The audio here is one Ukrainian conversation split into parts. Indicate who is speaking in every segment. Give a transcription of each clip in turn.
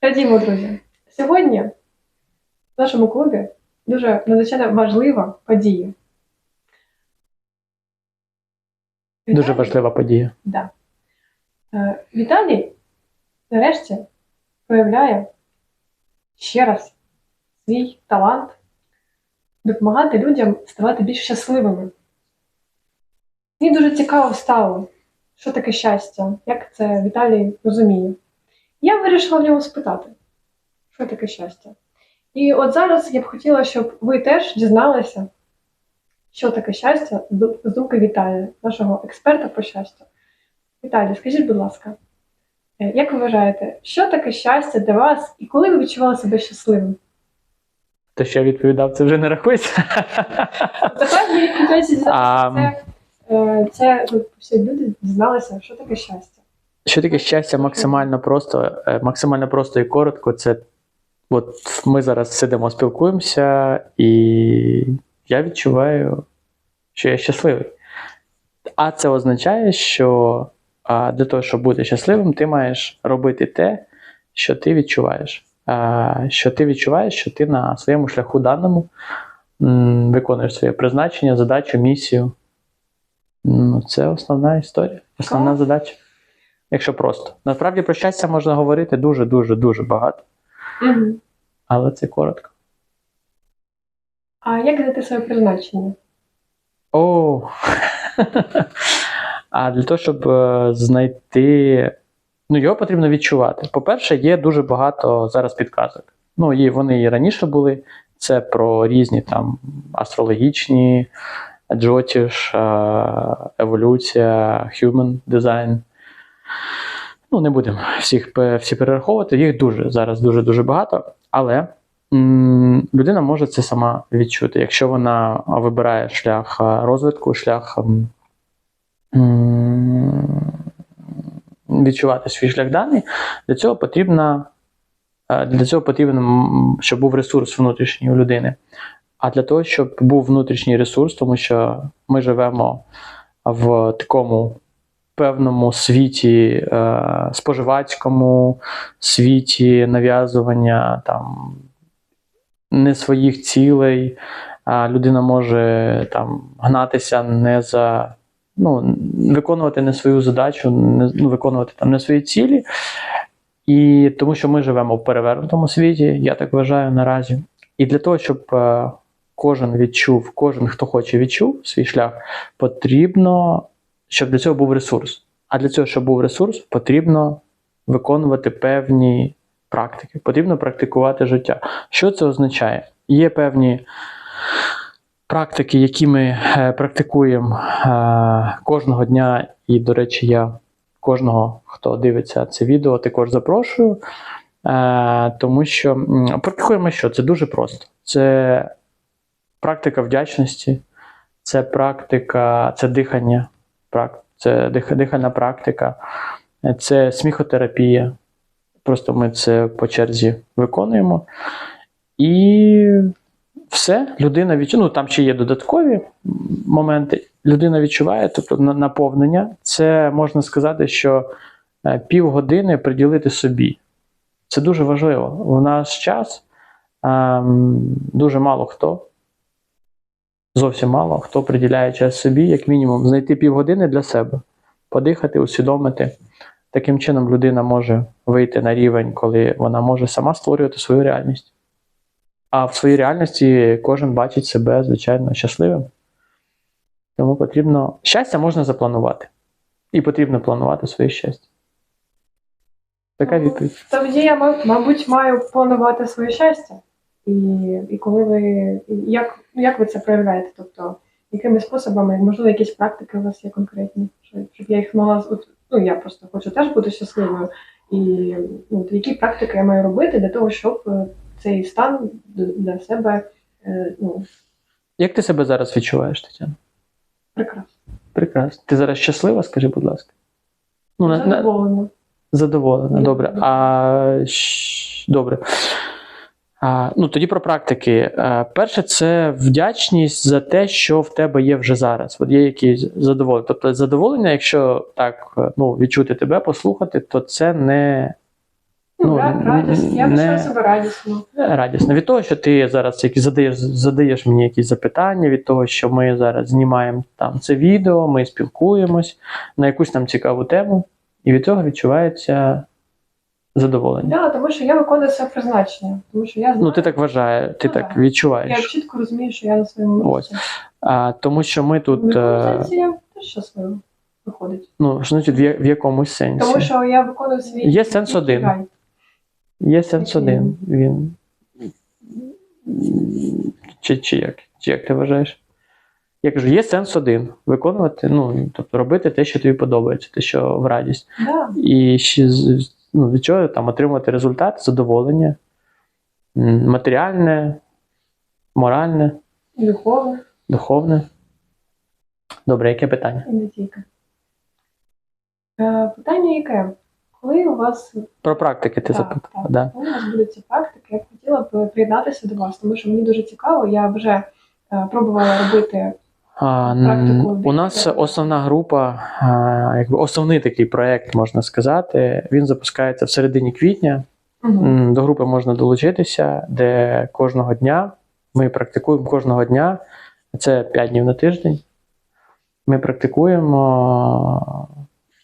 Speaker 1: Радімо, друзі. Сьогодні в нашому клубі дуже надзвичайно важлива подія.
Speaker 2: Дуже важлива подія.
Speaker 1: Да. Е, Віталій нарешті проявляє ще раз свій талант допомагати людям ставати більш щасливими. Мені дуже цікаво стало, що таке щастя, як це Віталій розуміє. Я вирішила в нього спитати, що таке щастя. І от зараз я б хотіла, щоб ви теж дізналися, що таке щастя з думки Віталія, нашого експерта по щастю. Віталій, скажіть, будь ласка, е, як ви вважаєте, що таке щастя для вас і коли ви відчували себе щасливим?
Speaker 2: Те, що я відповідав, це вже не рахується.
Speaker 1: Це, е, це щоб всі люди дізналися, що таке щастя.
Speaker 2: Що таке щастя максимально просто, е, максимально просто і коротко. Це от ми зараз сидимо, спілкуємося, і я відчуваю, що я щасливий. А це означає, що а, для того, щоб бути щасливим, ти маєш робити те, що ти відчуваєш. А, що ти відчуваєш, що ти на своєму шляху даному м, виконуєш своє призначення, задачу, місію. Ну, це основна історія, основна задача. Якщо просто. Насправді про щастя можна говорити дуже, дуже, дуже багато,
Speaker 1: Угу.
Speaker 2: але це коротко.
Speaker 1: А як знайти своє призначення?
Speaker 2: О! А для того, щоб е, знайти. Ну, його потрібно відчувати. По-перше, є дуже багато зараз підказок. Ну, і вони і раніше були. Це про різні там астрологічні, джотіш, е, еволюція, human design. Ну, не будемо всіх всі перераховувати. Їх дуже зараз дуже-дуже багато. Але м, людина може це сама відчути, якщо вона вибирає шлях е, розвитку, шлях м, відчувати свій шлях даний, для цього потрібно, е, для цього потрібно, м, щоб був ресурс внутрішній у людини. А для того, щоб був внутрішній ресурс, тому що ми живемо в такому певному світі, е, споживацькому світі нав'язування там не своїх цілей, а людина може там гнатися не за. Ну, виконувати не свою задачу, не, ну, виконувати там не свої цілі. І тому що ми живемо в перевернутому світі, я так вважаю наразі. І для того, щоб е, кожен відчув, кожен, хто хоче, відчув свій шлях, потрібно, щоб для цього був ресурс. А для цього, щоб був ресурс, потрібно виконувати певні практики, потрібно практикувати життя. Що це означає? Є певні практики, які ми е, практикуємо е, кожного дня, і, до речі, я кожного, хто дивиться це відео, також запрошую. Е, тому що практикуємо що? Це дуже просто. Це практика вдячності, це практика, це дихання, це дих- дихальна практика, це сміхотерапія. Просто ми це по черзі виконуємо. І все, людина відчуває, ну там ще є додаткові моменти. Людина відчуває, тобто наповнення, це можна сказати, що е, півгодини приділити собі. Це дуже важливо. В наш час ем, дуже мало хто, зовсім мало хто приділяє час собі, як мінімум, знайти півгодини для себе, подихати, усвідомити. Таким чином людина може вийти на рівень, коли вона може сама створювати свою реальність. А в своїй реальності кожен бачить себе, звичайно, щасливим. Тому потрібно. Щастя можна запланувати. І потрібно планувати своє щастя. Така відповідь.
Speaker 1: Тоді я, мабуть, маю планувати своє щастя. І, і коли ви як, як ви це проявляєте? Тобто, якими способами, можливо, якісь практики у вас є конкретні, щоб, я їх могла от, ну я просто хочу теж бути щасливою. І ну, от які практики я маю робити для того, щоб е, цей стан для себе е, ну,
Speaker 2: Як ти себе зараз відчуваєш, Тетяна?
Speaker 1: прекрасно.
Speaker 2: Прекрасно. Ти зараз щаслива, скажи, будь ласка. Ну, на, на,
Speaker 1: Задоволена.
Speaker 2: задоволена, добре. А, добре. Ну, тоді про практики. Перше, це вдячність за те, що в тебе є вже зараз. От є якісь задоволення. Тобто, задоволення, якщо так ну, відчути тебе, послухати, то це не
Speaker 1: Ну,
Speaker 2: Ну,
Speaker 1: ра- радість. Я
Speaker 2: не-
Speaker 1: себе радісно.
Speaker 2: радісно. Від того, що ти зараз які задаєш, задаєш мені якісь запитання, від того, що ми зараз знімаємо там це відео, ми спілкуємось на якусь там цікаву тему, і від цього відчувається задоволення.
Speaker 1: Да, тому що я виконую своє призначення. Тому що я знаю,
Speaker 2: Ну, ти так вважаєш, ти
Speaker 1: Ну,
Speaker 2: так
Speaker 1: так.
Speaker 2: відчуваєш.
Speaker 1: я чітко розумію, що я на своєму
Speaker 2: Ось. А, тому що ми тут,
Speaker 1: якому
Speaker 2: е,
Speaker 1: теж щасливо виходить.
Speaker 2: ну, що значить, в, в якомусь сенсі.
Speaker 1: Тому що я виконую свій
Speaker 2: Є сенс один.
Speaker 1: Гай.
Speaker 2: Є сенс
Speaker 1: Який
Speaker 2: один. Він. Чи, чи як? Чи як ти вважаєш? Я кажу, є сенс один. Виконувати, ну, тобто робити те, що тобі подобається, те, що в радість.
Speaker 1: Да.
Speaker 2: І ще ну, від чого там отримати результат, задоволення, матеріальне, моральне,
Speaker 1: І духовно,
Speaker 2: духовне. Добре, яке питання?
Speaker 1: і не тільки. Е, питання яке? Коли у вас
Speaker 2: Про практики ти запитав. Да.
Speaker 1: коли у вас будуть ці практики, я б хотіла б приєднатися до вас, тому що мені дуже цікаво. Я вже е, пробувала робити Практику
Speaker 2: у нас основна група, якби основний такий проект, можна сказати, він запускається в середині квітня. М, До групи можна долучитися, де кожного дня ми практикуємо кожного дня. Це 5 днів на тиждень. Ми практикуємо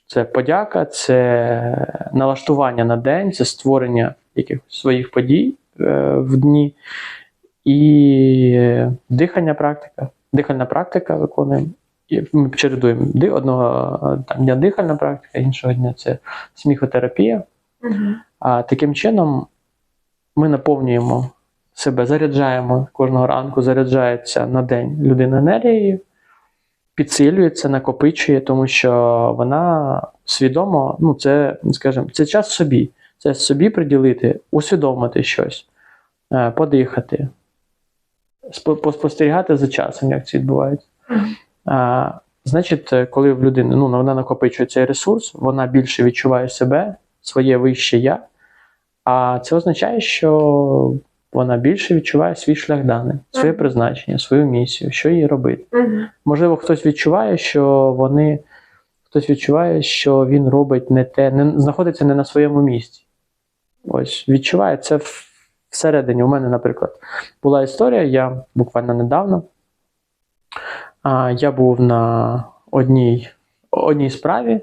Speaker 2: це подяка, це налаштування на день, це створення якихось своїх подій е, в дні. І дихання практика. Дихальна практика виконуємо. І ми чередуємо одного е, там, дня дихальна практика, іншого дня це сміхотерапія.
Speaker 1: Мгм.
Speaker 2: А таким чином ми наповнюємо себе, заряджаємо кожного ранку, заряджається на день людина енергією, підсилюється, накопичує, тому що вона свідомо, ну це, скажімо, це час собі. Це собі приділити, усвідомити щось, е, подихати, поспостерігати за часом, як це відбувається. А, значить, е, коли в людини ну, вона накопичує цей ресурс, вона більше відчуває себе, своє вище я. А це означає, що вона більше відчуває свій шлях даний, своє призначення, свою місію, що їй робити. Можливо, хтось відчуває, що вони. Хтось відчуває, що він робить не те, не знаходиться не на своєму місці. Ось відчуває це в- всередині. У мене, наприклад, була історія, я буквально недавно. А, я був на одній, одній справі.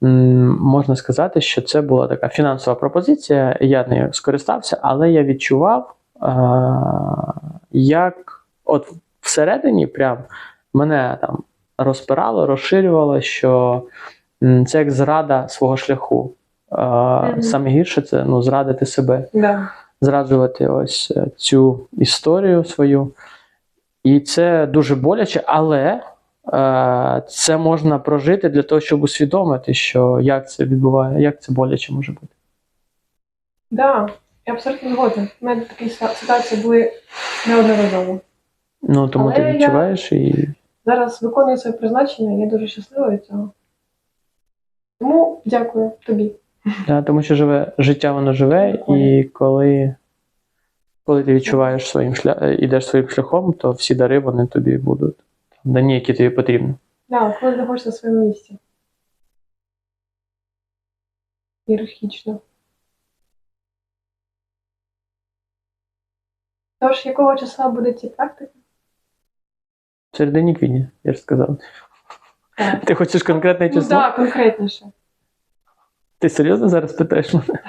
Speaker 2: Можна сказати, що це була така фінансова пропозиція. Я нею скористався, але я відчував, а, як от всередині прям мене там розпирало, розширювало, що це як зрада свого шляху. Саме гірше це ну, зрадити себе
Speaker 1: Да.
Speaker 2: Зраджувати ось е, цю історію свою. І це дуже боляче, але е, це можна прожити для того, щоб усвідомити, що як це відбуває, як це боляче може бути.
Speaker 1: Да. Я абсолютно згодна. У мене такі ситуації були неодноразово.
Speaker 2: Ну тому ти
Speaker 1: Але я-
Speaker 2: і
Speaker 1: Зараз виконую своє призначення, я дуже щаслива від цього. Тому дякую тобі.
Speaker 2: Да, тому що живе життя, воно живе, і коли, коли ти відчуваєш своїм шлях, ідеш своїм шляхом, то всі дари вони тобі будуть дані, які тобі потрібні.
Speaker 1: Да, коли знаходишся на своєму місці. Ієрархічно. Тож, якого числа будуть ці практики?
Speaker 2: В середині квітня, я ж сказав.
Speaker 1: Так.
Speaker 2: Ти хочеш конкретне
Speaker 1: Ну
Speaker 2: число?
Speaker 1: так, конкретніше.
Speaker 2: Ти серйозно зараз питаєш мене?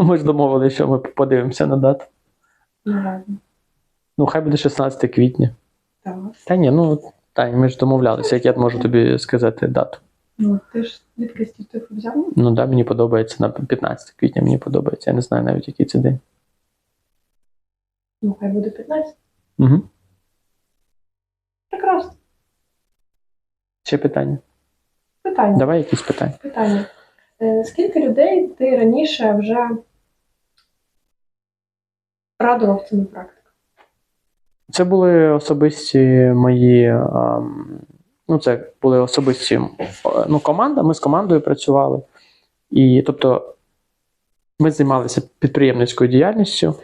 Speaker 2: Ми ж домовилися, що ми подивимося на дату.
Speaker 1: Ну.
Speaker 2: Ну, хай буде 16 квітня.
Speaker 1: Так.
Speaker 2: Та ні, ну Тань, ми ж домовлялися, як я можу тобі сказати дату.
Speaker 1: Ну, ти ж відкритий цифру взяв?
Speaker 2: Ну да, мені подобається на 15 квітня, мені подобається. Я не знаю навіть, який це день.
Speaker 1: Ну, хай буде 15.
Speaker 2: Угу.
Speaker 1: Прекрасно.
Speaker 2: Ще питання.
Speaker 1: Питання.
Speaker 2: Давай якісь питання.
Speaker 1: Питання. Е, Скільки людей ти раніше вже радував цими практиками?
Speaker 2: Це були особисті мої. ну, це були особисті ну, команда. Ми з командою працювали. І тобто ми займалися підприємницькою діяльністю.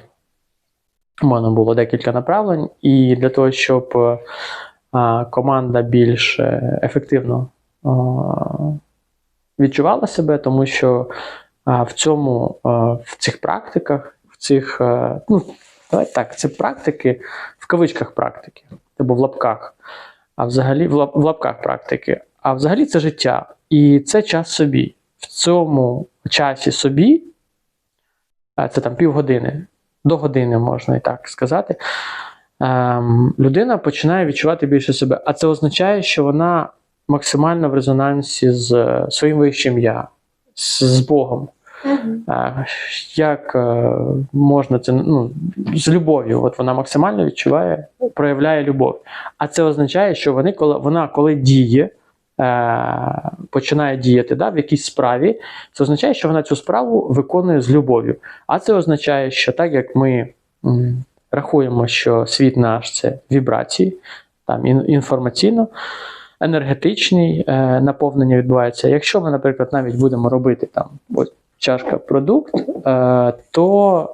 Speaker 2: У мене було декілька направлень, і для того, щоб е, команда більш е, ефективно відчувала себе, тому що в цьому, в цих практиках, в цих, е, ну, давай так, це практики, в кавичках практики, або в лапках, а взагалі в, лап, в лапках практики. А взагалі це життя. І це час собі. В цьому часі собі, це там півгодини, до години можна і так сказати. Ем, людина починає відчувати більше себе. А це означає, що вона максимально в резонансі з е, своїм вищим я, з, Богом. Е, Як е, можна це ну, з любов'ю? От вона максимально відчуває, проявляє любов. А це означає, що вони, коли вона коли діє, починає діяти да, в якійсь справі, це означає, що вона цю справу виконує з любов'ю. А це означає, що так як ми рахуємо, що світ наш це вібрації, там інформаційно. Енергетичний е, наповнення відбувається. Якщо ми, наприклад, навіть будемо робити там ось чашка продукт, е, то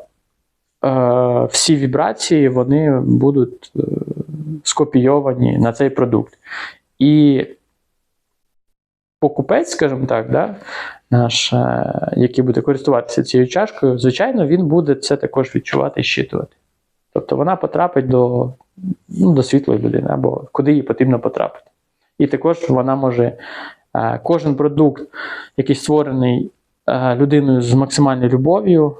Speaker 2: е, всі вібрації вони будуть скопійовані на цей продукт. І покупець, скажімо так, да, наш, який буде користуватися цією чашкою, звичайно, він буде це також відчувати і щитувати. Тобто вона потрапить до, ну, до світлої людини, або куди їй потрібно потрапити. І також вона може е, кожен продукт, який створений е, людиною з максимальною любов'ю,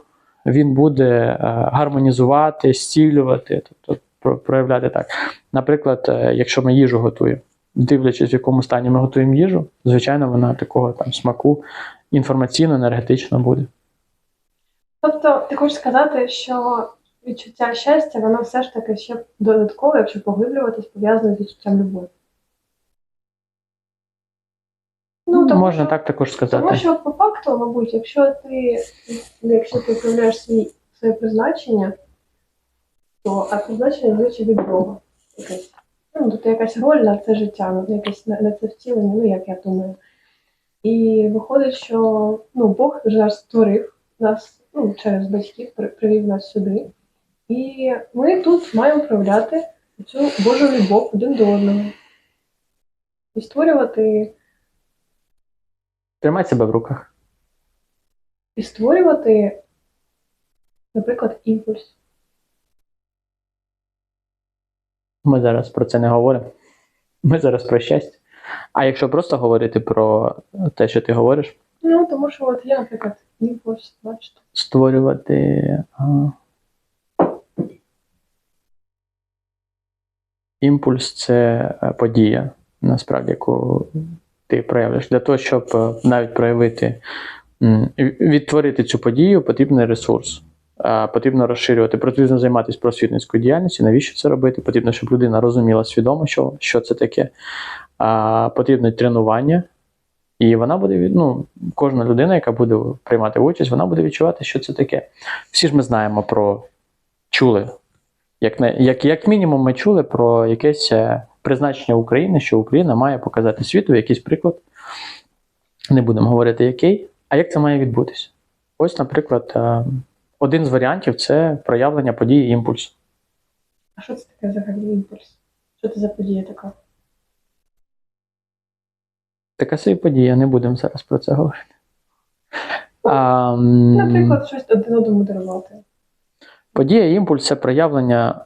Speaker 2: він буде е, гармонізувати, зцілювати, тобто проявляти так. Наприклад, якщо ми їжу готуємо, дивлячись, в якому стані ми готуємо їжу, звичайно, вона такого там смаку інформаційно-енергетично буде.
Speaker 1: Тобто, ти хочеш сказати, що відчуття щастя, воно все ж таки ще додатково, якщо поглиблюватись, пов'язане з відчуттям любові. Ну, тому
Speaker 2: Можна так також сказати.
Speaker 1: Тому що по факту, мабуть, якщо ти, ну, якщо ти проявляєш свій, своє призначення, то а призначення звичай від Бога. Якесь. Ну, тобто якась роль на це життя, на якесь на, на це втілення, ну як я думаю. І виходить, що ну, Бог вже нас створив нас ну, через батьків, привів нас сюди. І ми тут маємо проявляти цю Божу любов один до одного. І створювати
Speaker 2: Тримай себе в руках.
Speaker 1: і створювати, наприклад, імпульс.
Speaker 2: Ми зараз про це не говоримо. Ми зараз про щастя. А якщо просто говорити про те, що ти говориш,
Speaker 1: Ну, тому що от є, наприклад, імпульс, бачите.
Speaker 2: створювати а, імпульс це е, подія, насправді, яку ти проявляєш. Для того, щоб е, навіть проявити, відтворити цю подію, потрібен ресурс. Потрібно розширювати, потрібно займатися просвітницькою діяльністю. Навіщо це робити? Потрібно, щоб людина розуміла свідомо, що, що це таке. А, Потрібно тренування, і вона буде ну, кожна людина, яка буде приймати участь, вона буде відчувати, що це таке. Всі ж ми знаємо про чули. Як, як, як мінімум, ми чули про якесь е, призначення України, що Україна має показати світу якийсь приклад. Не будемо говорити який, а як це має відбутися? Ось, наприклад, е, один з варіантів це проявлення події імпульсу.
Speaker 1: А що це таке взагалі імпульс? Що це за подія така?
Speaker 2: Така собі подія, не будемо зараз про це говорити. А,
Speaker 1: Наприклад, щось один одному дарувати.
Speaker 2: Подія імпульс це проявлення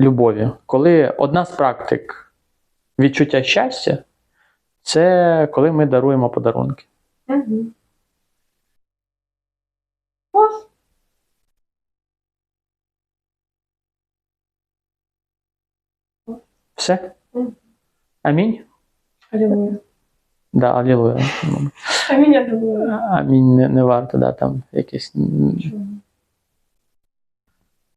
Speaker 2: любові. Коли одна з практик відчуття щастя, це коли ми даруємо подарунки.
Speaker 1: Угу. Ось.
Speaker 2: Все? Амінь?
Speaker 1: Алілуя.
Speaker 2: Да, алілуя.
Speaker 1: Амінь, алілуя.
Speaker 2: Амінь не, не варто, да, там якесь. м,
Speaker 1: Чому?